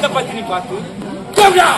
அந்த பத்தினி பார்த்து "தேவடா,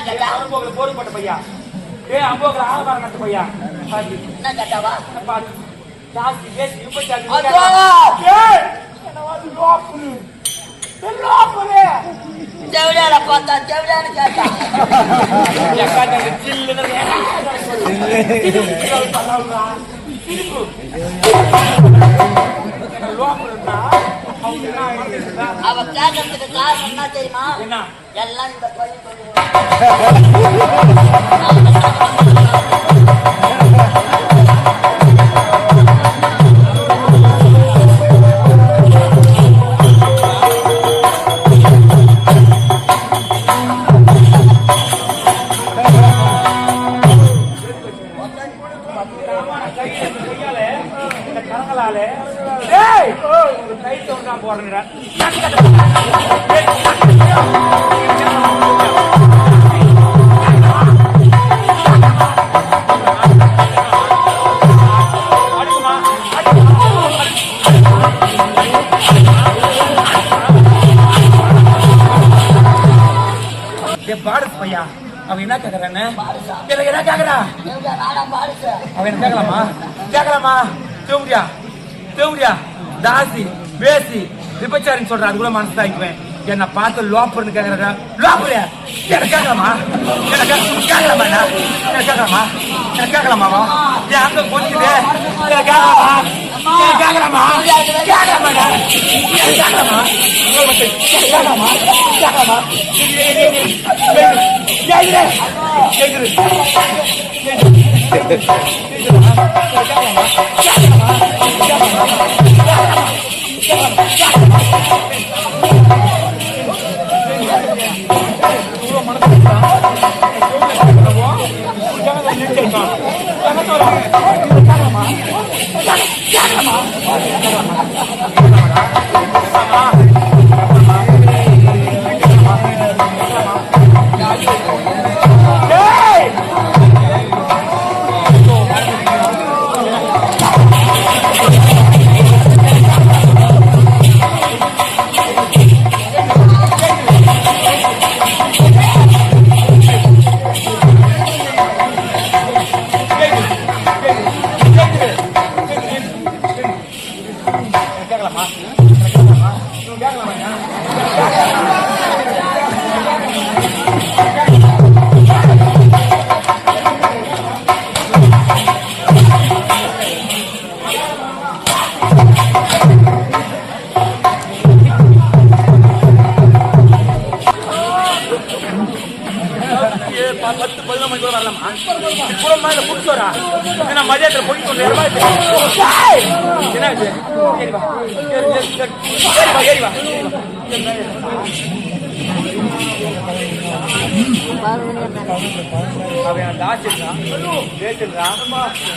என்ன போடு போட்ட பையா ஏ அம்போக்கில் ஆலமரம் கட்ட பையா பாத்து என்ன கேட்டாவா பாத்து ஜாஸ்தி பேசி விபச்சாரி அதோ! பார்த்தா கேட்டா சில்லுன்னு அவ கேட்கறதுக்கு காரணம் என்ன தெரியுமா? எல்லாம் இந்த பாரத் பையா அவன் என்ன எனக்கு என்ன கேக்குறா? அவன் என்ன கேட்கலாமா கேட்கலாமா தேவடியா தேவடியா தாசி பேசி விபச்சாரின்னு சொல்ற அது கூட மனசு தாங்கிக்குவேன். என்னை பார்த்து லோப்பர்னு கேக்குறா லோப்பர் எனக்கு கேட்கலாமா எனக்கு கேட்கலாமா என்ன எனக்கு கேட்கலாமா எனக்கு கேட்கலாமா என் அங்க கொஞ்சுது எனக்கு கேட்கலாமா எனக்கு கேட்கலாமா கேட்கலாமா எனக்கு கேட்கலாமா கேட்கலாமா கேட்கலாமா கேட்குது பத்து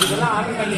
இதெல்லாம் ஆர்டர் பண்ணி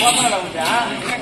ஓப்பனில் வந்துட்டா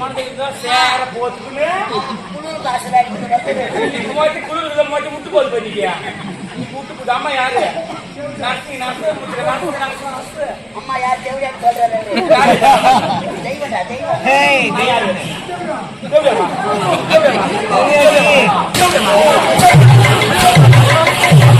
ஐயா, என் பங்காளி பண்ணுங்க அம்மா, எனக்கு மட்டும் பிறந்த நாள் இல்ல. செல்லம், என் தங்கவாடா. குளிர் காசுல அடிக்கிறது வந்து அம்மா யார் தேவையான சொல்றாரு தெய்வடா தெய்வம் அட்வான்ஸ் கம்மியா வாங்கி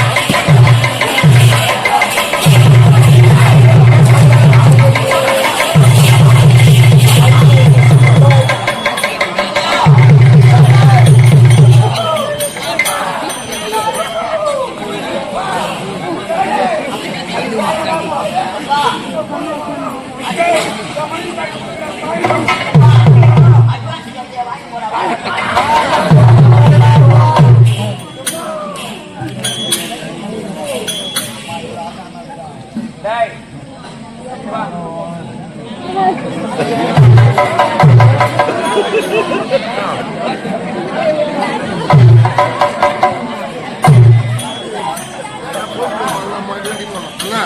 போடா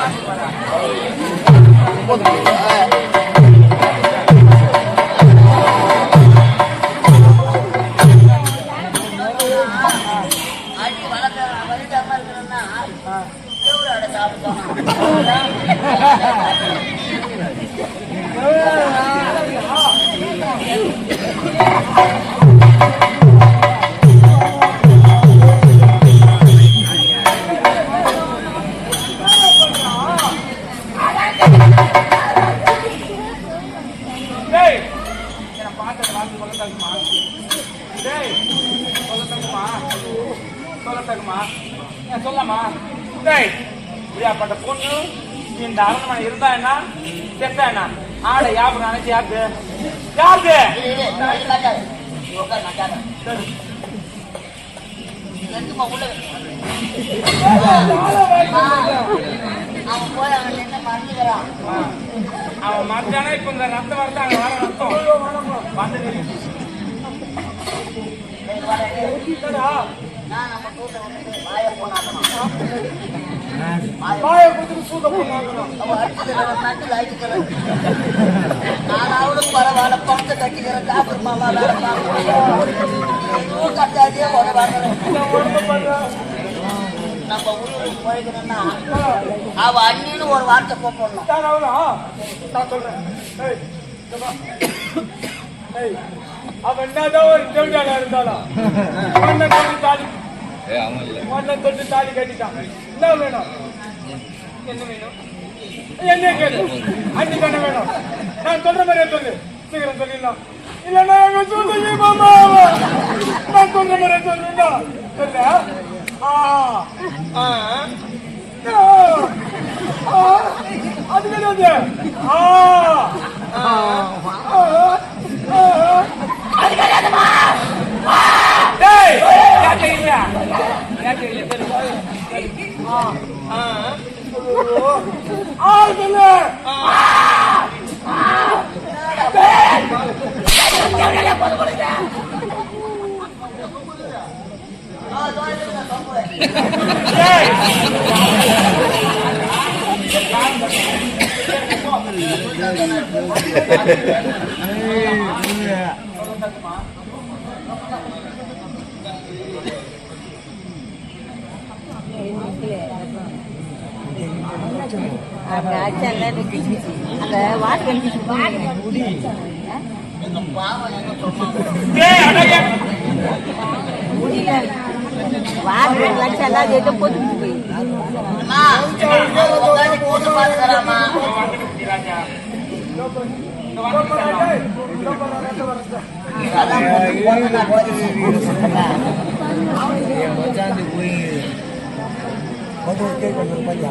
அடி சொல்லமா. டேய் பொண்ணு இந்த அரண்மனை இருந்தா என்ன? செத்தா என்ன? ஆட யாபு நினைச்சு யாருக்கு? யாருக்கு இது, இது, இது காட்டாது. இது உட்காரு, நான் காட்டுறேன். எடுத்துமா, உள்ள அவன் போய் அவன் நின்று மறந்துக்கிறான் அவன் மத்தியானம் இப்ப இந்த ரத்தம் வரது அங்க வர ரத்தம். நான் நம்ம கூட்ட வந்து வாய போனாக்கணும் வாயை கொடுத்துட்டு சூத்த நானாவது பரவாயில்ல பணத்தை கட்டிக்கிறேன் மாமா நம்ம ஊருக்கு போய்க்கணும்னா அவ அண்ணின்னு ஒரு வார்த்தை கூப்பிடணும் நான் சொல்றேன் அவன் என்னதான் ஒரு தேவையான இருந்தாலும் மண்ணை தொட்டு தாலி மண்ணை தொட்டு தாலி கட்டிட்டான் என்ன வேணும் என்ன வேணும் என்ன கேளு அன்னைக்கு வேணும் நான் சொல்ற மாதிரி சொல்லு. சீக்கிரம் சொல்லிடலாம். இல்லைன்னா எங்க சொல்லி மாமா நான் சொல்ற மாதிரியே சொல்லுடா சொல்ல ஆ. ஆ. ஆ. ஆ. அது கிடையாது ஆ ஆ. ஆ. ஆ. அது கிடையாதுமா. ஆ. ஆ. ஆ சொல்லு டேய் அங்க செல்லன்னு கிச்சு. அந்த వాడు లక్ష ఎలా చేస్తే పొద్దుంది పది వచ్చే కొంచెం పది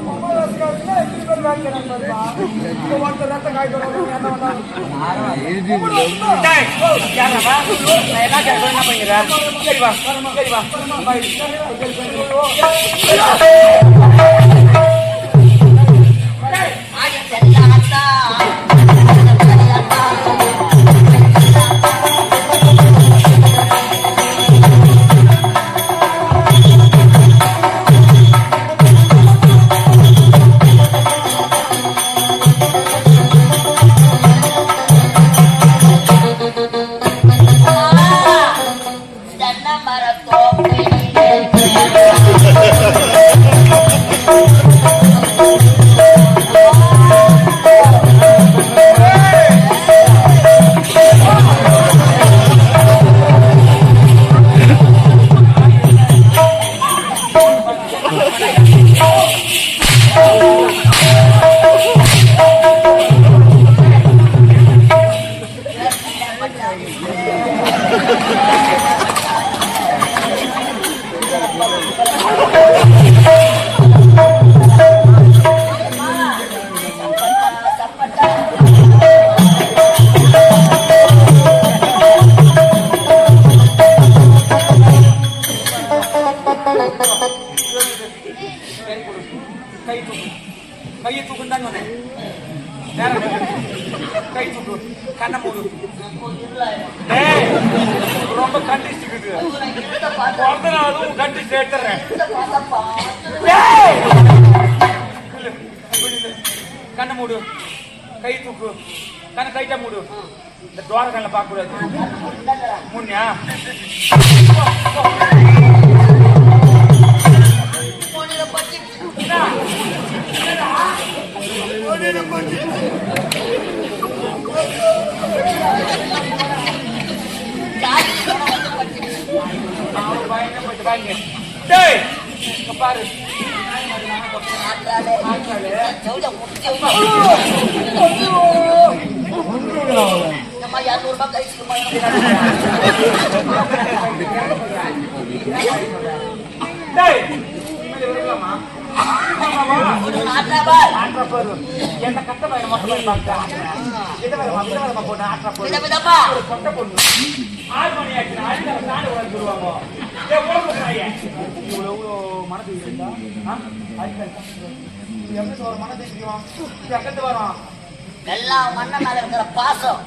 லட்சம் எல்லாம் சேர்த்து பொதுச்சு போய் அம்மா உட்காந்து கூட்டு பாத்துக்கிறாமா அதான் கூட்டு போட்டு நான் போய் டேய் யாரா நான் என்ன கேக்குறேன் என்ன பண்ணிக்கிறேன் சரி வா சரி வா மூடு. கை தூக்கு. கண்ணு கைட்டா மூடு. இந்த துவார கண்ணில் பார்க்க கூடாது முன்னியா அவன் பயங்கரம் பாரு. என்ன கட்ட மட்டும் பார்த்தா இதை வேற மத்த போட்டு ஆட்ரா ஒரு கொட்டை பொண்ணு ஆறு மணி ஆச்சு ஆறு சாணி உடம்பு சொல்லுவாங்க ஏ மனது இருந்தா வரும் மனது தெரியும் எங்கிட்டு வரும் எல்லாம் மண்ண மேல இருக்கிற பாசம்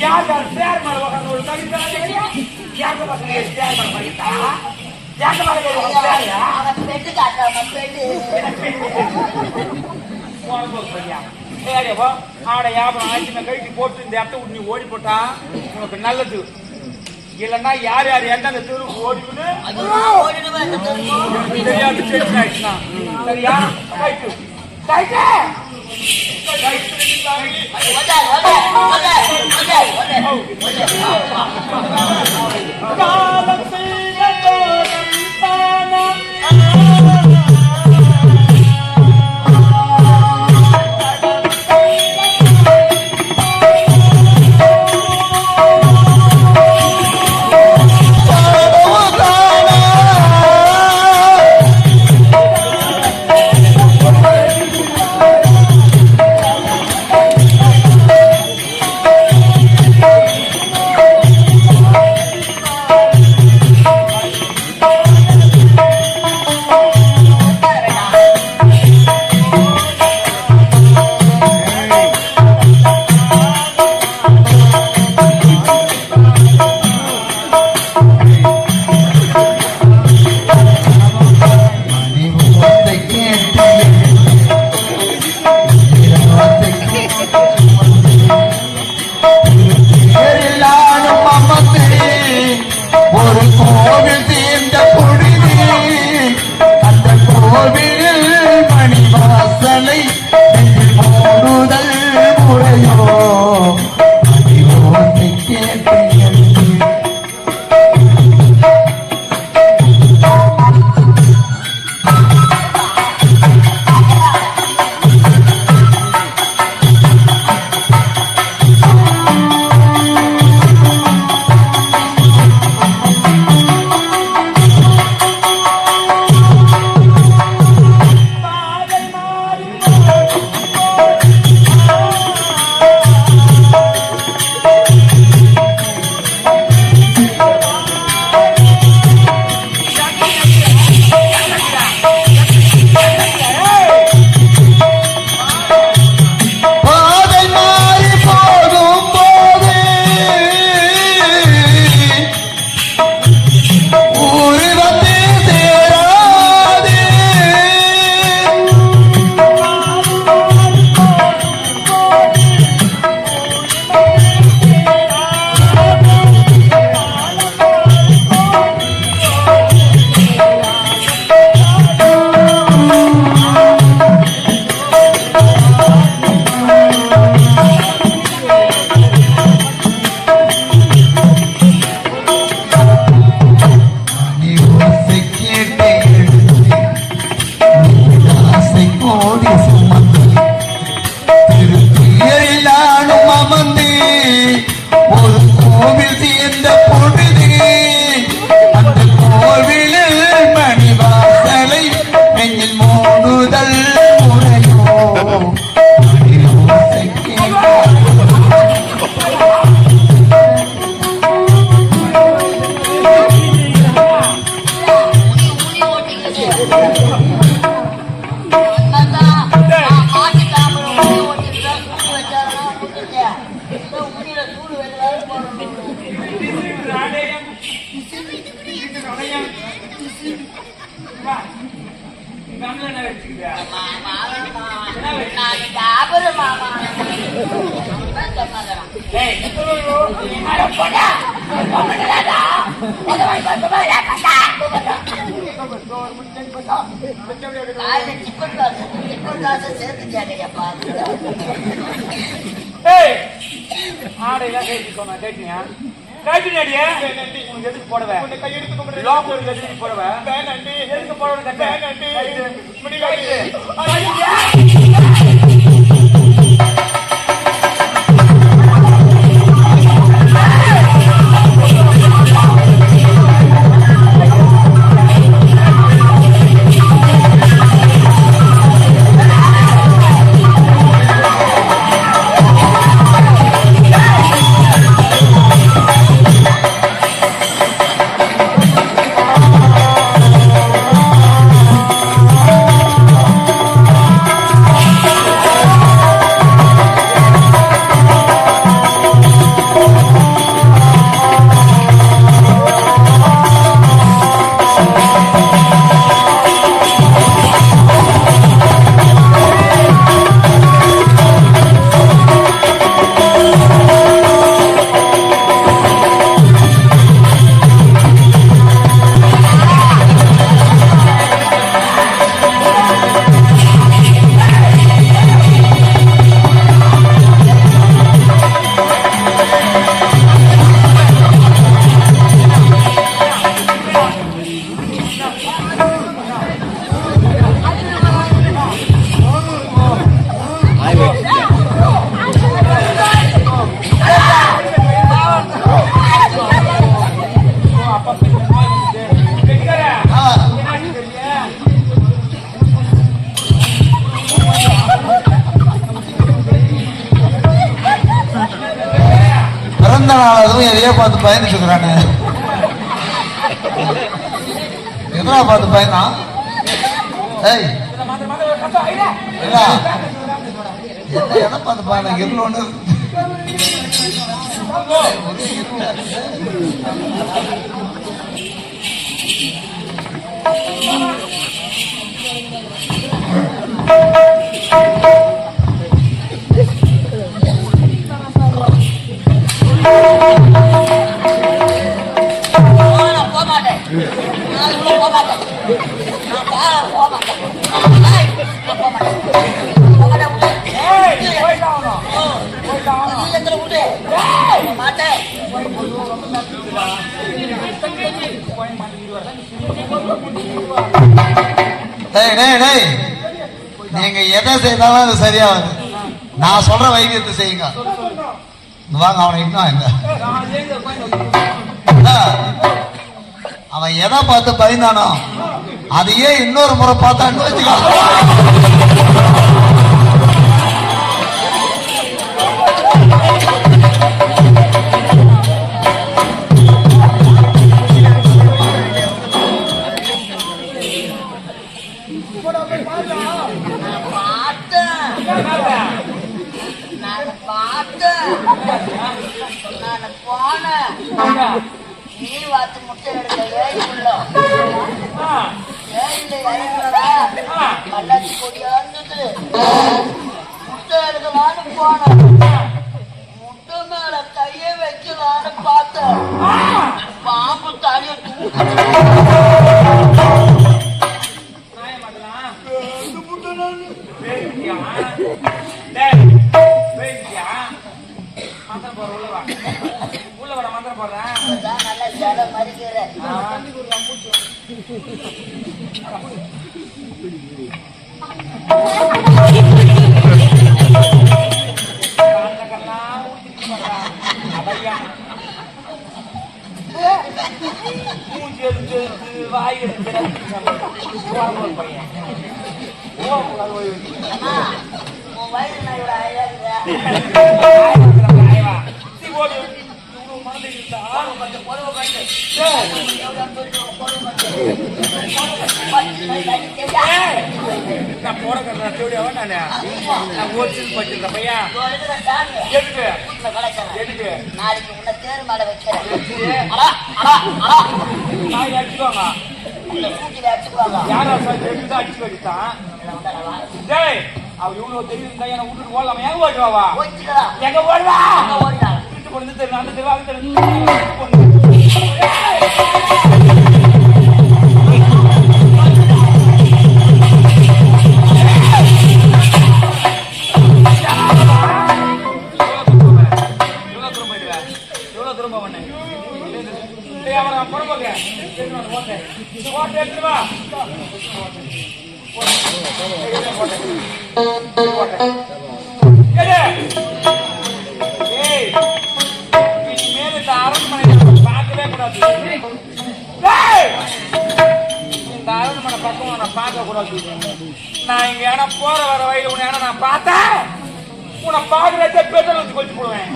யார் யார் சேர் மேல ஒரு கவிதை யாருக்கு பசங்க சேர் மேல படித்தா யாருக்கு பசங்க கழிச்சு போட்டு இந்த இடத்த நீ ஓடி போட்டா உனக்கு நல்லது யார் யார் தெருவுக்கு தெரியாது ஆயிடுச்சுன்னா சரியா ரைட்டு ரைட்டு காலம் எல்லாம் கேட்டு சொன்ன? கேட்டியா கைப்பிடி உனக்கு எதுக்கு போடுவேன் லாக்கு எதுக்கு போடுவேன் எதுக்கு போடுவேன் கட்டேன் பார்த்து பயந்துட்டு இருக்கிறானே எதனா பார்த்து பயனா ஏய். என்ன இடம் பார்த்து பாருங்க இருள் ஒன்று நீங்க எதை செய்தாலும் அது சரியாகுது. நான் சொல்ற வைத்தியத்தை செய்யுங்க. வாங்க அவனை இன்னும் அவன் எதை பார்த்து பயந்தானோ அதையே இன்னொரு முறை பார்த்தான்னு வச்சுக்கோ. பார்த்தேன் நான் போனேன். நீ வாத்து முட்டை எடுக்க ஏறிக்குள்ள ஏறில இறங்குறதா கல்லாச்சி கொடியா இருந்தது முட்டை எடுக்கலான்னு போனேன். முட்டை மேல கைய வைக்கலான்னு பார்த்தேன். பாம்பு தலைய தூக்கு உள்ள வர மந்திரம் போடுறேன் நல்லா ஜல மறிக்கிறேன் மூஞ்சி எடுத்து எடுத்து, வாய் எடுத்து பையன் வயிறு நான் நான் போட கட்டுறேன் தேவையாவா நானு நான் ஓடிச்சு பச்சிருக்க பையன் எதுக்கு எதுக்கு நாளைக்கு உன்னை தேர் மேல வைக்கிறேன் கூட்டில அடிச்சுக்குவாங்க. யாரா சார் தெரியுதா அடிச்சு வச்சுட்டான் டேய் அவ இவ்வளவு தெரியுது என்ன விட்டுட்டு ஓடலாமா எங்க போயிட்டுடா. எங்க ஓடுவா அங்க ஓடிட்டாங்க. வீட்டு பொண்ணு தெரியும் அந்த தெருவு அந்த தெருவு எவ்வளவு நம்ம பார்க்கவே கூடாது. டேய், இந்த அரண்மனை பக்கம் நான் பார்க்க கூடாது நான் இங்க ஏன்னா போற வர வழியில உன்னை ஏன்னா நான் பார்த்தேன் உன்னை பாக்குறத பெட்ரோல் வச்சு கொச்சு போடுவேன்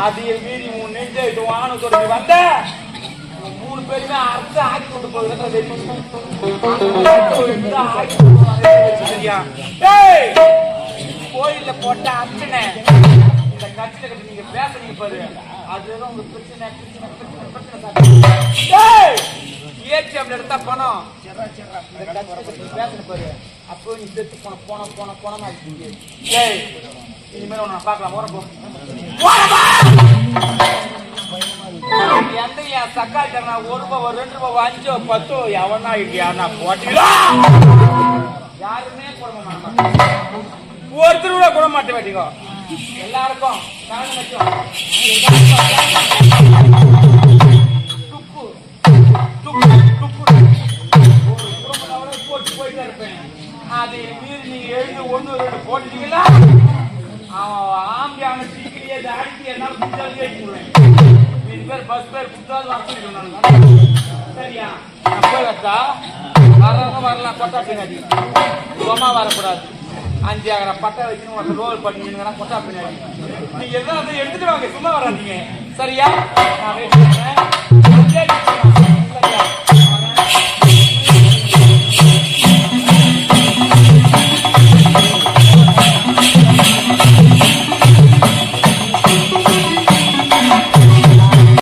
அதையே மீறி உன் நெஞ்ச இது வானத்தோட நீ வந்த உன் மூணு பேருமே அர்த்த ஆக்கி கொண்டு போகுது கோயில்ல போட்ட அர்ச்சனை இந்த கட்சியில கட்டி நீங்க பேசுறீங்க பாரு அதுதான் உங்க பிரச்சனை பிரச்சனை பிரச்சனை பிரச்சனை எடுத்தா பணம். பாரு அப்போ நீ செத்து போன போன போன போனமா இருக்கீங்க டேய் இனிமேல் உன்னை பார்க்கலாம் ஓர எந்த என் தரனா ஒரு ரூபாய் ரெண்டு ரூபாய் அஞ்சோ பத்தோ எவனா இல்லையா? போட்டீங்களா யாருமே போட மாட்டாங்க. ஒருத்தர் கூட போட மாட்டேன் வேட்டிங்க எல்லாருக்கும். நானும் ஒண்ணு ரெண்டு போட்டுட்டீங்களா? அவன் ஆம்பியான சீக்கிரியே அடிச்சு என்னால புத்தாலும் ஏற்றிடுவேன் மீதி பேர் பஸ் பேர் புத்தாலும் வரணும் சரியா? நான் போய் வச்சா வரவங்க வரலாம் கொட்டா பின்னாடி. சும்மா வரக்கூடாது. அஞ்சு ஆகிற பட்டை வச்சுன்னு ஒரு ரோல் பண்ணிங்கன்னா கொட்டா பின்னாடி. நீங்க எல்லாம் அதை எடுத்துட்டு வாங்க சும்மா வராதீங்க. சரியா? நான் wait பண்றேன்.